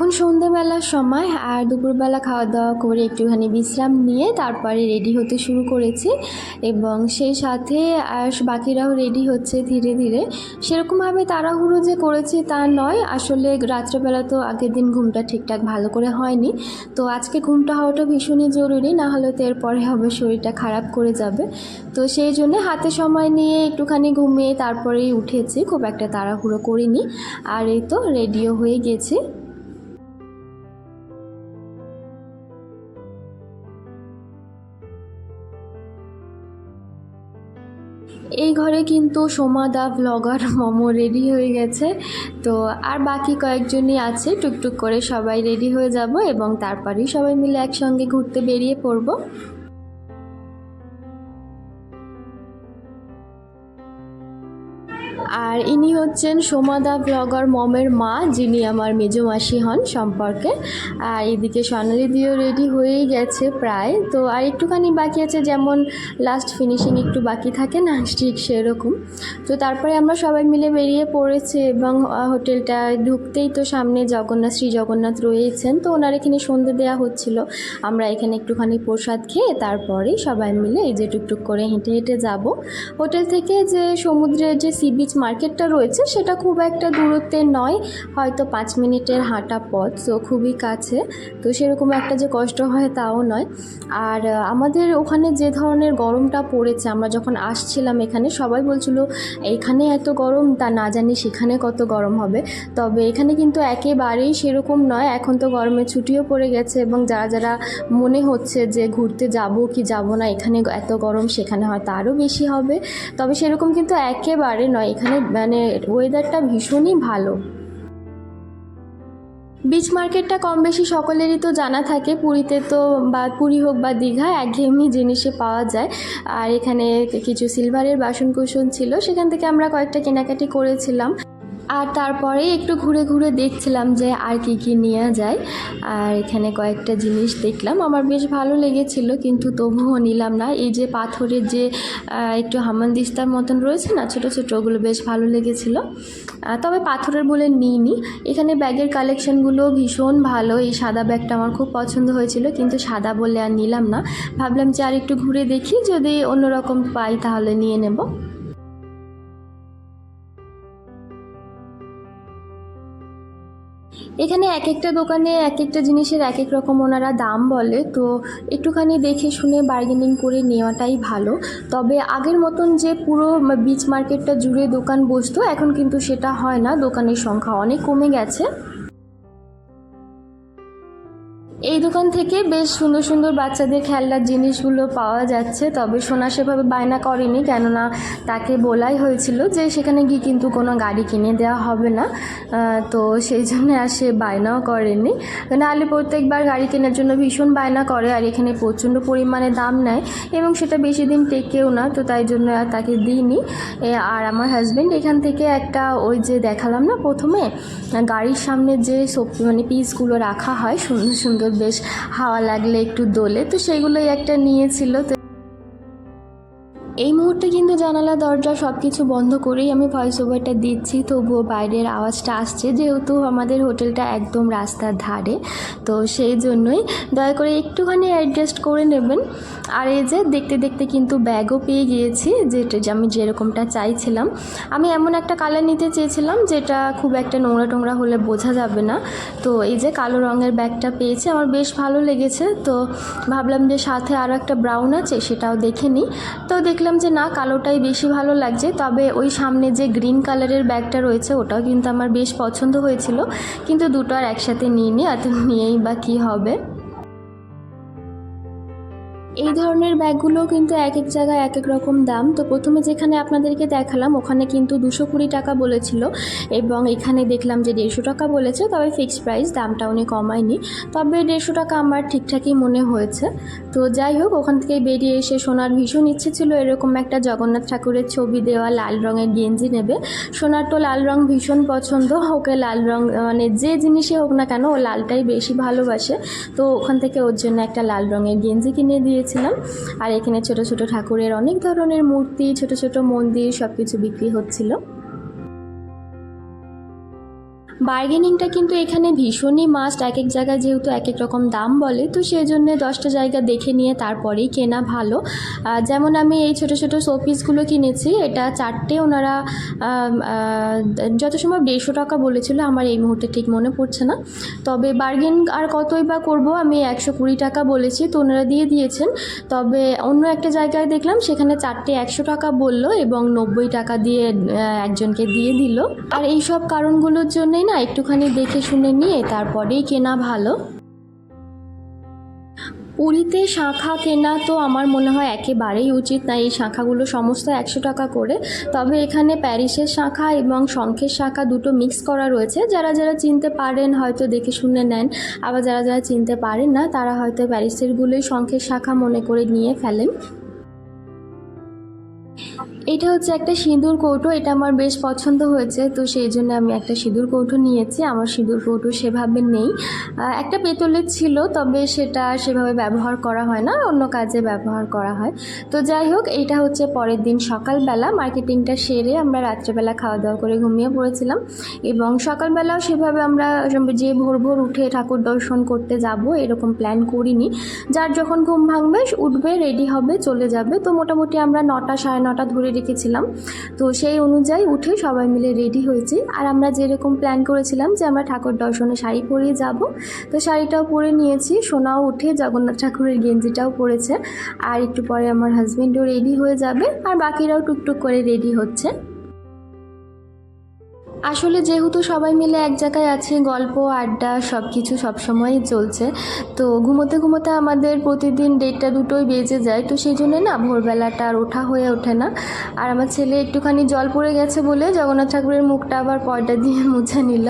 এখন সন্ধেবেলার সময় আর দুপুরবেলা খাওয়া দাওয়া করে একটুখানি বিশ্রাম নিয়ে তারপরে রেডি হতে শুরু করেছি এবং সেই সাথে আর বাকিরাও রেডি হচ্ছে ধীরে ধীরে। সেরকমভাবে তাড়াহুড়ো যে করেছি তা নয়, আসলে রাত্রেবেলা তো আগের দিন ঘুমটা ঠিকঠাক ভালো করে হয়নি। তো আজকে ঘুমটা হওয়াটা ভীষণই জরুরি, না হলে তো এরপরে হবে শরীরটা খারাপ করে যাবে। তো সেই জন্য হাতে সময় নিয়ে একটুখানি ঘুমিয়ে তারপরেই উঠেছি, খুব একটা তাড়াহুড়ো করিনি। আর এই তো রেডিও হয়ে গেছি। এই ঘরে কিন্তু সোমা দা ব্লগার মোমো রেডি হয়ে গেছে। তো আর বাকি কয়েকজনই আছে, টুকটুক করে সবাই রেডি হয়ে যাব এবং তারপরেই সবাই মিলে একসঙ্গে ঘুরতে বেরিয়ে পড়ব। আর ইনি হচ্ছেন সোমাদা ব্লগার মমের মা, যিনি আমার মেজো মাসি হন সম্পর্কে। আর এদিকে সোনালি দিয়েও রেডি হয়েই গেছে প্রায়। তো আর একটুখানি বাকি আছে, যেমন লাস্ট ফিনিশিং একটু বাকি থাকে না, ঠিক সেরকম। তো তারপরে আমরা সবাই মিলে বেরিয়ে পড়েছি এবং হোটেলটা ঢুকতেই তো সামনে জগন্নাথ, শ্রী জগন্নাথ রয়েছেন। তো ওনার এখানে সন্ধে দেওয়া হচ্ছিল। আমরা এখানে একটুখানি প্রসাদ খেয়ে তারপরেই সবাই মিলে এই যে টুকটুক করে হেঁটে হেঁটে যাব। হোটেল থেকে যে সমুদ্রের যে সি বিচ মার্কেটটা রয়েছে, সেটা খুব একটা দূরত্বে নয়, হয়তো পাঁচ মিনিটের হাঁটা পথ, তো খুবই কাছে। তো সেরকম একটা যে কষ্ট হয় তাও নয়। আর আমাদের ওখানে যে ধরনের গরমটা পড়েছে, আমরা যখন আসছিলাম এখানে, সবাই বলছিল এখানে এত গরম, তা না জানি সেখানে কত গরম হবে। তবে এখানে কিন্তু একেবারেই সেরকম নয়, এখন তো গরমে ছুটিও পড়ে গেছে এবং যারা যারা মনে হচ্ছে যে ঘুরতে যাব কি যাব না, এখানে এত গরম, সেখানে হয়তো আরও বেশি হবে। তবে সেরকম কিন্তু একেবারে নয়, এখানে মানে ওয়েদারটা ভীষণই ভালো। বিচ মার্কেটটা কম বেশি সকলেরই তো জানা থাকে, পুরীতে তো বা পুরী হোক বা দীঘা একঘেয়েমি জিনিসে পাওয়া যায়। আর এখানে কিছু সিলভারের বাসন কুসন ছিল, সেখান থেকে আমরা কয়েকটা কেনাকাটি করেছিলাম। আর তারপরে একটু ঘুরে ঘুরে দেখছিলাম যে আর কি কি নেওয়া যায়। আর এখানে কয়েকটা জিনিস দেখলাম। আমার বেশ ভালো লেগেছিল, কিন্তু তবুও নিলাম না। এই যে পাথরের যে একটু হামানদিস্তার মতন রয়েছে না, ছোটো ছোটো, ওগুলো বেশ ভালো লেগেছিল। তবে পাথরের বলে নিইনি। এখানে ব্যাগের কালেকশনগুলো ভীষণ ভালো। এই সাদা ব্যাগটা আমার খুব পছন্দ হয়েছিল, কিন্তু সাদা বলে আর নিলাম না। ভাবলাম যে আর একটু ঘুরে দেখি, যদি অন্যরকম পাই তাহলে নিয়ে নেব। এখানে এক একটা দোকানে এক একটা জিনিসের এক এক রকম ওনারা দাম বলে, তো একটুখানি দেখে শুনে বার্গেনিং করে নেওয়াটাই ভালো। তবে আগের মতন যে পুরো বিচ মার্কেটটা জুড়ে দোকান বসতো, এখন কিন্তু সেটা হয় না, দোকানের সংখ্যা অনেক কমে গেছে। এই দোকান থেকে বেশ সুন্দর সুন্দর বাচ্চাদের খেলনার জিনিসগুলো পাওয়া যাচ্ছে, তবে সোনা সেভাবে বায়না করেনি, কেননা তাকে বলাই হয়েছিল যে সেখানে গিয়ে কিন্তু কোনো গাড়ি কিনে দেওয়া হবে না। তো সেই জন্য আর সে বায়নাও করেনি। নাহলে প্রত্যেকবার গাড়ি কেনার জন্য ভীষণ বায়না করে আর এখানে প্রচণ্ড পরিমাণে দাম নেয় এবং সেটা বেশি দিন টেকেও না, তো তাই জন্য আর তাকে দিইনি। আর আমার হাজব্যান্ড এখান থেকে একটা ওই যে দেখালাম না প্রথমে, গাড়ির সামনে যে মানে পিসগুলো রাখা হয় সুন্দর সুন্দর বেশ হাওয়া লাগলে একটু দোলে তো সেইগুলোই একটা নিয়েছিল। তো এই মুহূর্তে কিন্তু জানালা, দরজা সব কিছু বন্ধ করেই আমি ভয়েস ওভারটা দিচ্ছি। তবুও বাইরের আওয়াজটা আসছে, যেহেতু আমাদের হোটেলটা একদম রাস্তার ধারে। তো সেই জন্যই দয়া করে একটুখানি অ্যাডজাস্ট করে নেবেন। আর এই যে দেখতে দেখতে কিন্তু ব্যাগও পেয়ে গিয়েছি, যেটা আমি যেরকমটা চাইছিলাম। আমি এমন একটা কালার নিতে চেয়েছিলাম, যেটা খুব একটা নোংরা টোংরা হলে বোঝা যাবে না। তো এই যে কালো রঙের ব্যাগটা পেয়েছি, আমার বেশ ভালো লেগেছে। তো ভাবলাম যে সাথে আরও একটা ব্রাউন আছে, সেটাও দেখে নিই। তো দেখলাম যে না, কালোটাই বেশি ভালো লাগছে, তবে ওই সামনে যে গ্রিন কালারের ব্যাগটা রয়েছে, ওটাও কিন্তু আমার বেশ পছন্দ হয়েছিল। কিন্তু দুটো আর একসাথে নিয়ে নিই এত নিয়েই বা কী হবে? এই ধরনের ব্যাগগুলো কিন্তু এক এক জায়গায় এক এক রকম দাম। তো প্রথমে যেখানে আপনাদেরকে দেখালাম, ওখানে কিন্তু দুশো কুড়ি টাকা বলেছিল এবং এখানে দেখলাম যে দেড়শো টাকা বলেছে, তবে ফিক্সড প্রাইস দামটা উনি কমায়নি। তবে দেড়শো টাকা আমার ঠিকঠাকই মনে হয়েছে। তো যাই হোক, ওখান থেকে বেরিয়ে এসে সোনার ভীষণ ইচ্ছে ছিল, এরকম একটা জগন্নাথ ঠাকুরের ছবি দেওয়া লাল রঙের গেঞ্জি নেবে। সোনার তো লাল রং ভীষণ পছন্দ, ওকে লাল রং মানে যে জিনিসই হোক না কেন, ও লালটাই বেশি ভালোবাসে। তো ওখান থেকে ওর জন্য একটা লাল রঙের গেঞ্জি কিনে দিয়েছিলাম। আর এখানে ছোট ছোট ঠাকুরের অনেক ধরনের মূর্তি, ছোট ছোট মন্দির সব কিছু বিক্রি হচ্ছিল। বার্গেনিংটা কিন্তু এখানে ভীষণই মাস্ট এক এক জায়গায় যেহেতু এক এক রকম দাম বলে, তো সেই জন্য দশটা জায়গা দেখে নিয়ে তারপরেই কেনা ভালো। যেমন আমি এই ছোট ছোট শোপিসগুলো কিনেছি, এটা চারটে ওনারা যত সময় দেড়শো টাকা বলেছিল, আমার এই মুহূর্তে ঠিক মনে পড়ছে না। তবে বার্গেন আর কতই বা করব, আমি একশো কুড়ি টাকা বলেছি, তো ওনারা দিয়ে দিয়েছেন। তবে অন্য একটা জায়গায় দেখলাম, সেখানে চারটে একশো টাকা বলল এবং নব্বই টাকা দিয়ে একজনকে দিয়ে দিল। আর এই সব কারণগুলোর জন্যই না একটুখানি দেখে শুনে নিয়ে তারপরেই কেনা ভালো। পুরীতে শাঁখা কেনা তো আমার মনে হয় একেবারেই উচিত না। এই শাঁখাগুলো সমস্ত একশো টাকা করে। তবে এখানে প্যারিসের শাঁখা এবং শঙ্খের শাঁখা দুটো মিক্স করা রয়েছে। যারা যারা চিনতে পারেন হয়তো দেখে শুনে নেন। আবার যারা যারা চিনতে পারেন না, তারা হয়তো প্যারিসেরগুলোই শঙ্খের শাঁখা মনে করে নিয়ে ফেলেন। এটা হচ্ছে একটা সিঁদুর কৌটো, এটা আমার বেশ পছন্দ হয়েছে, তো সেই জন্য আমি একটা সিঁদুর কৌটো নিয়েছি, আমার সিঁদুর কৌটো সেভাবে নেই। একটা পেতলের ছিল, তবে সেটা সেভাবে ব্যবহার করা হয় না, অন্য কাজে ব্যবহার করা হয়। তো যাই হোক, এটা হচ্ছে পরের দিন সকালবেলা, মার্কেটিংটা সেরে আমরা রাত্রেবেলা খাওয়া দাওয়া করে ঘুমিয়ে পড়েছিলাম, এবং সকালবেলাও সেভাবে আমরা যে ভোর ভোর উঠে ঠাকুর দর্শন করতে যাব, এরকম প্ল্যান করিনি। যার যখন ঘুম ভাঙবে, উঠবে রেডি হবে, চলে যাবে, তো মোটামুটি আমরা নটা, সাড়ে নটা ধরে রেখেছিলাম। তো সেই অনুযায়ী উঠে সবাই মিলে রেডি হয়েছি। আর আমরা যেরকম প্ল্যান করেছিলাম যে আমরা ঠাকুর দর্শনে শাড়ি পরিয়ে যাব, তো শাড়িটাও পরে নিয়েছি। সোনাও উঠে, জগন্নাথ ঠাকুরের গেঞ্জিটাও পরেছে। আর একটু পরে আমার হাজব্যান্ডও রেডি হয়ে যাবে। আর বাকিরাও টুকটুক করে রেডি হচ্ছে। আসলে যেহেতু সবাই মিলে এক জায়গায় আছে, গল্প, আড্ডা সব কিছু সবসময়ই চলছে। তো ঘুমোতে ঘুমোতে আমাদের প্রতিদিন ডেটটা দুটোই বেজে যায়। তো সেই জন্য না ভোরবেলাটা আর ওঠা হয়ে ওঠে না। আর আমার ছেলে একটুখানি জল পড়ে গেছে বলে জগন্নাথ ঠাকুরের মুখটা আবার পর্দা দিয়ে মুছে নিল।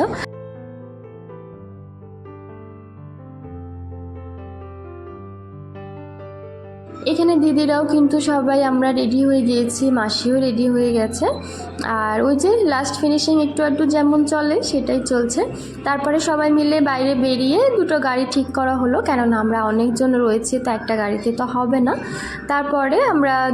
এখানে দিদিরাও কিন্তু সবাই আমরা রেডি হয়ে গিয়েছি, মাসিও রেডি হয়ে গেছে। আর ওই যে লাস্ট ফিনিশিং একটু একটু যেমন চলে, সেটাই চলছে। তারপরে সবাই মিলে বাইরে বেরিয়ে দুটো গাড়ি ঠিক করা হলো, কেননা আমরা অনেকজন রয়েছি, তো একটা গাড়িতে তো হবে না। তারপরে আমরা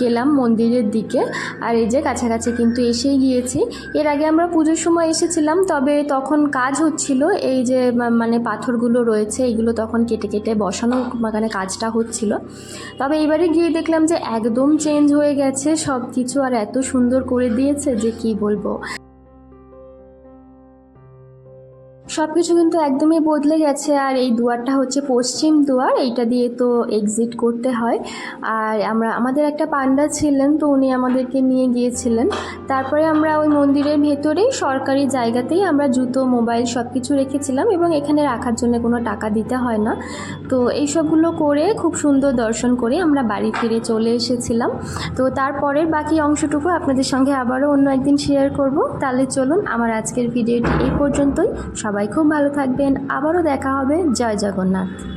গেলাম মন্দিরের দিকে। আর এই যে কাছাকাছি কিন্তু এসেই গিয়েছি। এর আগে আমরা পুজোর সময় এসেছিলাম, তবে তখন কাজ হচ্ছিল, এই যে মানে পাথরগুলো রয়েছে এইগুলো তখন কেটে কেটে বসানো মানে কাজটা হচ্ছিল। তবে এবারে গিয়ে দেখলাম যে একদম চেঞ্জ হয়ে গেছে সব কিছু আর এত সুন্দর করে দিয়েছে যে কি বলব। সব কিছু কিন্তু একদমই বদলে গেছে। আর এই দুয়ারটা হচ্ছে পশ্চিম দুয়ার, এইটা দিয়ে তো এক্সিট করতে হয়। আর আমরা, আমাদের একটা পান্ডা ছিলেন তো উনি আমাদেরকে নিয়ে গিয়েছিলেন। তারপরে আমরা ওই মন্দিরের ভেতরেই, সরকারি জায়গাতেই আমরা জুতো, মোবাইল সব কিছু রেখেছিলাম এবং এখানে রাখার জন্য কোনো টাকা দিতে হয় না। তো এই সবগুলো করে খুব সুন্দর দর্শন করে আমরা বাড়ি ফিরে চলে এসেছিলাম। তো তারপরের বাকি অংশটুকু আপনাদের সঙ্গে আবারও অন্য একদিন শেয়ার করব। তাহলে চলুন, আমার আজকের ভিডিওটি এই পর্যন্তই। সবাই খুব ভালো থাকবেন। আবারও দেখা হবে। জয় জগন্নাথ।